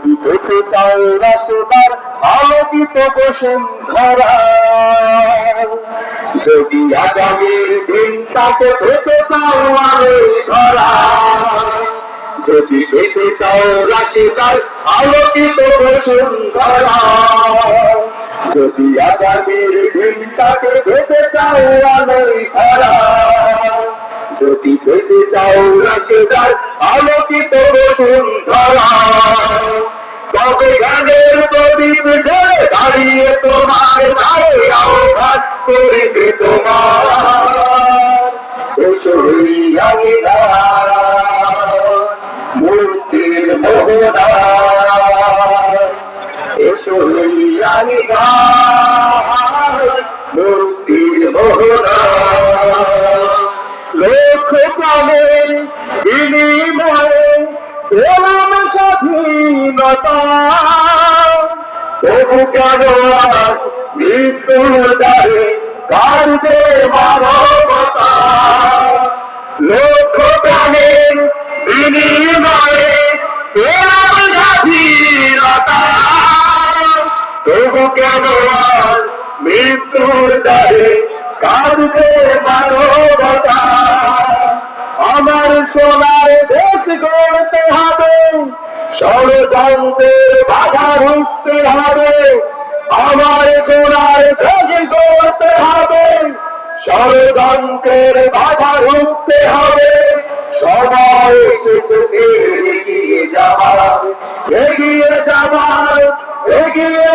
যদি পেতে চাও রাসদার আলোকিত বসুন্ধরা। যদি আগামীর দিনটাকে পেতে চাও আলো ধরা, যদি পেতে চাও রাশিদার আলোকিত বসুন্ধরা, যদি আগামীর দিনটাকে পেতে চাও আলো ধরা, যদি পেতে চাও রাশিদার আলোকিত বসুন্ধরা। অভিধানের প্রতিবেশে দাঁড়িয়ে তোমার ধারে আঘাত করেছি তোমার মূর্তির মোহনা এসো হইয়ানিরা মূর্তির মোহনা স্বাধীনতা। তবু কেন মৃত্যুর এলাম স্বাধীনতা। তবু কেন মৃত্যুর দ্বারে কাঁদবে মানবতা আমার সোনার দেশ গড়তে হবে ষড়যন্ত্রের বাধা রুখতে হবে। আমার সোনার দেশে করতে হবে। ষড়যন্ত্রের বাধা রুখতে হবে। সবাই এগিয়ে যাবার এগিয়ে যাবার এগিয়ে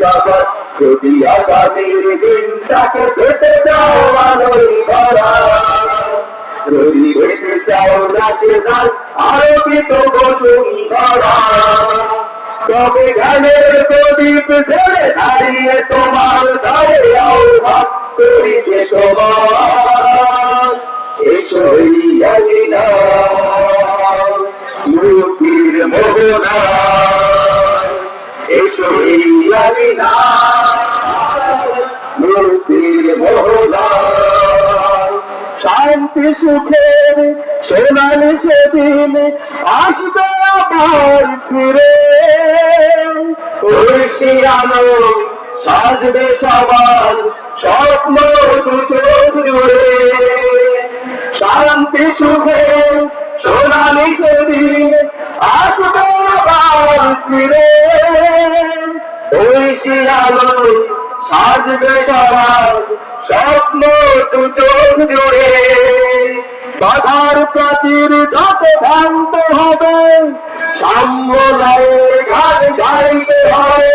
জগৎ যদি আগামীর দিন, তাকে পেতে চাও আলোই ভরা যদি পেতে চাও নাচে গান আরোপিত বসুন ভরা তবে গানের প্রদীপ ঝেড়ে দাঁড়িয়ে তোমার ধারে আহ্বান করিছে তোমার এসই জানি না মুক্তির মোহনা। এসই শান্তি, সুখের সোনালি সেদিন আসবে আবার ফিরে। সাজবে সবার স্বপ্ন দু চোখ জুড়ে। শান্তি, সুখের স্বপ্ন চোখ জুড়ে বাধার প্রাচীর ভাঙত হবে সাম্যলয়ে ঘাট হবে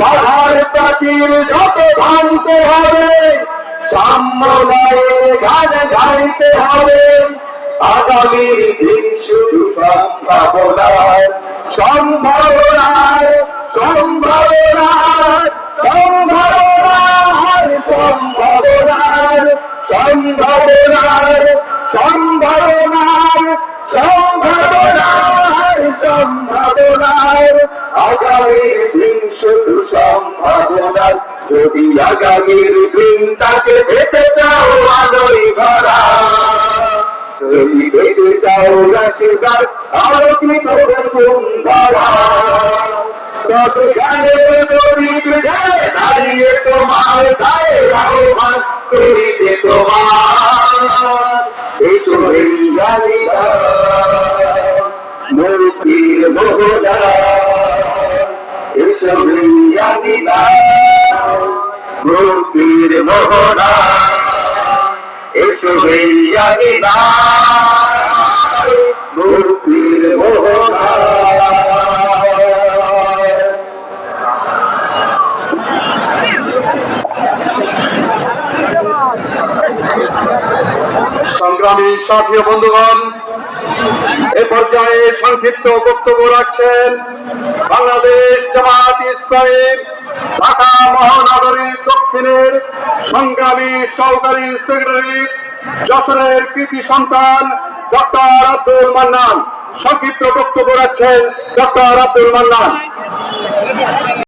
বাধার প্রাচীর ভাঙতে হবে ঘাট গাইতে হবে আগামীর দিন শুধু সম্ভাবনার সম্ভাবনার সম্ভাবনার সম্ভাবনার সম্ভাবনার সম্ভাবনার আগামীর দিন যদি দিনটাকে পেতে চাও আলোই ভরা যদি পেতে চাও রাশিদার আলোকিত বসুন্ধরা তত গানের মুক্তির বহুদা এসব রিয়াদিদা মুক্তির বহুদা এসব রিয়াদিদা সংগ্রামী সাথী বন্ধুগণ, এ পর্যায়ে সংক্ষিপ্ত বক্তব্য রাখছেন বাংলাদেশ জামাত ইসলামী ঢাকা মহানগরী দক্ষিণের সংগ্রামী সহকারী সেক্রেটারি যশোরের কৃতি সন্তান ডক্টর আব্দুল মান্নান। সংক্ষিপ্ত বক্তব্য রাখছেন ডক্টর আব্দুল মান্নান।